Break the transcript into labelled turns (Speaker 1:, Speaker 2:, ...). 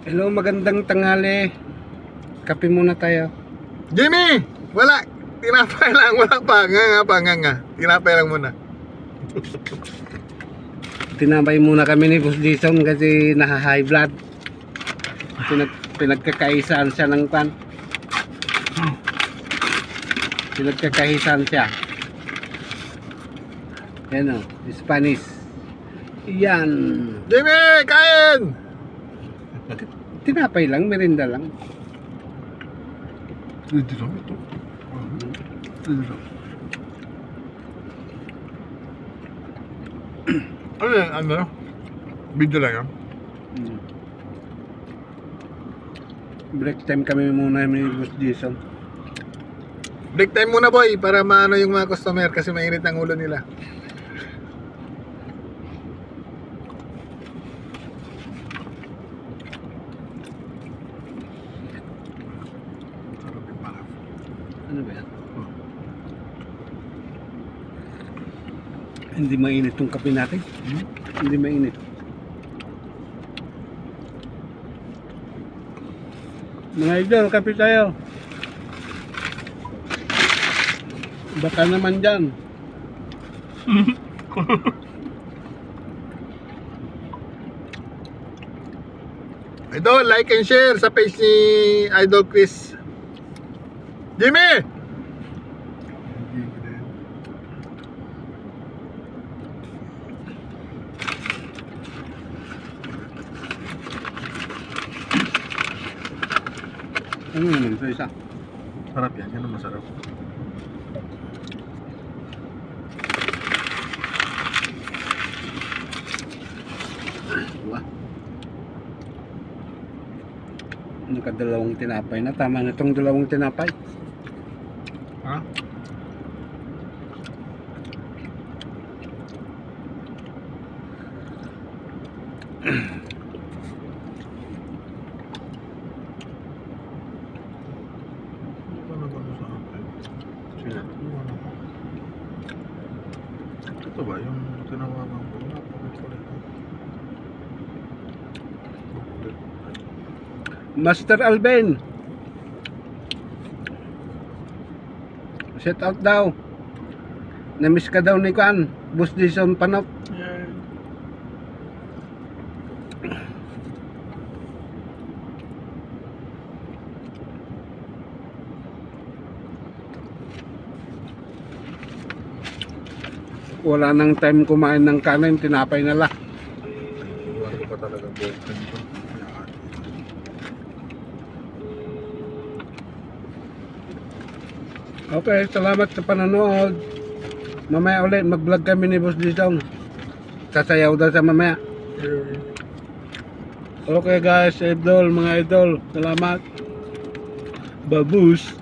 Speaker 1: Hello, magandang tanghali. Kape muna tayo.
Speaker 2: Jimmy! Wala! Tinapay lang, wala pa. Nga nga pa, nga nga. Tinapay lang muna.
Speaker 1: Tinabay muna kami ni Boss Jason kasi naha-high blood. Pinag pinagkakaisaan siya ng pan. Pinagkakaisaan siya. Yan o, Spanish. Yan.
Speaker 2: Jimmy! Kain!
Speaker 1: Tinapay lang, merinda lang.
Speaker 2: Hindi lang ito. Hindi lang. Ano yan? Ano? Video lang yan?
Speaker 1: Mm. Break time kami muna ni Boss Jason.
Speaker 2: Break time muna boy para maano yung mga customer kasi mainit ang ulo nila.
Speaker 1: Ano ba yan? Hindi mainit tong kape natin.
Speaker 2: Hmm?
Speaker 1: Hindi mainit. Mga idol, kape tayo. Baka naman dyan.
Speaker 2: Idol, like and share sa page ni Idol Chris. Jimmy!
Speaker 1: Ano naman sa isa?
Speaker 2: Sarap yan, yan ang masarap.
Speaker 1: Wah. Nakadalawang tinapay na. Tama na itong dalawang tinapay.
Speaker 2: Ha? Ito ba yung tinawagan ko? Napakulit-kulit.
Speaker 1: Master Alben. Shout out daw. Namiss ka daw ni Kwan. Boss Jason Panop. Wala nang time kumain ng kanin, tinapay na lang.
Speaker 2: Iwan ko pa talaga boyfriend ko. Yan.
Speaker 1: Okay, salamat sa panonood. Mamaya ulit, mag-vlog kami ni Boss Jason. Sasayaw daw sa mamaya. Okay guys, idol, mga idol. Salamat. Babus.